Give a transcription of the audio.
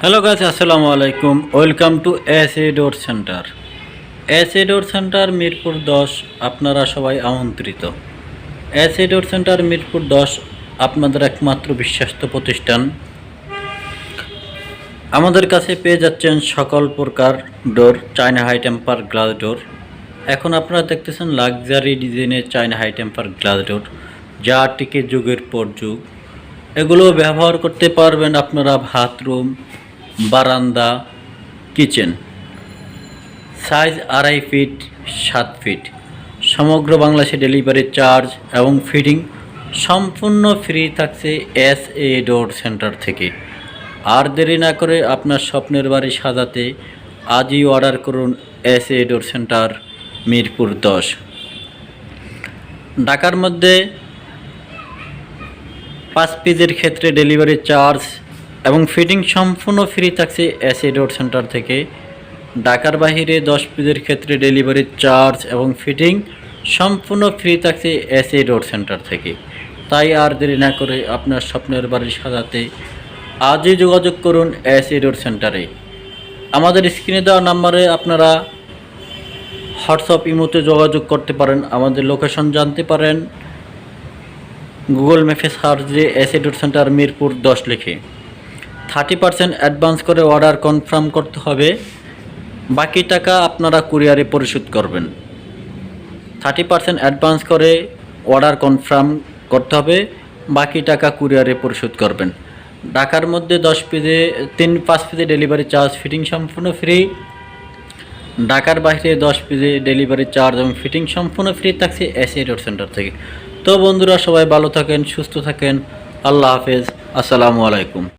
Hello গাছ আসসালামু আলাইকুম welcome to S A door centre S A door centre Mirpur দশ, আপনারা সবাই আমন্ত্রিত। S A door centre Mirpur দশ, আপনাদের একমাত্র বিশ্বস্ত প্রতিষ্ঠান। আমাদের কাছে পেয়ে যাচ্ছেন সকল প্রকার door China high temper glass door এখন আপনারা দেখতেছেন লাক্সারি ডিজাইনের China high temper glass door যা টিকে যুগের পর যুগ। এগুলো ব্যবহার করতে পারবেন আপনারা বাথরুম বারান্দা, কিচেন। সাইজ আড়াই ফিট, সাত ফিট। সমগ্র বাংলাদেশে ডেলিভারি চার্জ এবং ফিটিং সম্পূর্ণ ফ্রি থাকছে এস এ ডোর সেন্টার থেকে। আর দেরি না করে আপনার স্বপ্নের বাড়ি সাজাতে আজই অর্ডার করুন S A door centre, Mirpur দশ। ঢাকার মধ্যে পাঁচ পিসের ক্ষেত্রে ডেলিভারি চার্জ এবং ফিটিং সম্পূর্ণ ফ্রি থাকছে এসি রোড সেন্টার থেকে। ঢাকার বাহিরে দশ পিসের ক্ষেত্রে ডেলিভারি চার্জ এবং ফিটিং সম্পূর্ণ ফ্রি থাকছে এসি রোড সেন্টার থেকে। তাই আর দেরি না করে আপনার স্বপ্নের বাড়ি সাজাতে আজই যোগাযোগ করুন এসি রোড সেন্টারে। আমাদের স্ক্রিনে দেওয়া নাম্বারে আপনারা হোয়াটসঅ্যাপ ইমোতে যোগাযোগ করতে পারেন, আমাদের লোকেশন জানতে পারেন। গুগল ম্যাপে সার্চ দিয়ে এসি রোড সেন্টার মিরপুর দশ লিখে। থার্টি পার্সেন্ট অ্যাডভান্স করে অর্ডার কনফার্ম করতে হবে। বাকি টাকা আপনারা কুরিয়ারে পরিশোধ করবেন। থার্টি পার্সেন্ট অ্যাডভান্স করে অর্ডার কনফার্ম করতে হবে। বাকি টাকা কুরিয়ারে পরিশোধ করবেন। ঢাকার মধ্যে দশ পিজে, তিন, পাঁচ পিজে ডেলিভারি চার্জ, ফিটিং সম্পূর্ণ ফ্রি। ঢাকার বাইরে দশ পিজে ডেলিভারি চার্জ এবং ফিটিং সম্পূর্ণ ফ্রি থাকছে এসি রোড সেন্টার থেকে। তো বন্ধুরা, সবাই ভালো থাকেন, সুস্থ থাকেন। আল্লাহ হাফেজ। আসসালামু আলাইকুম।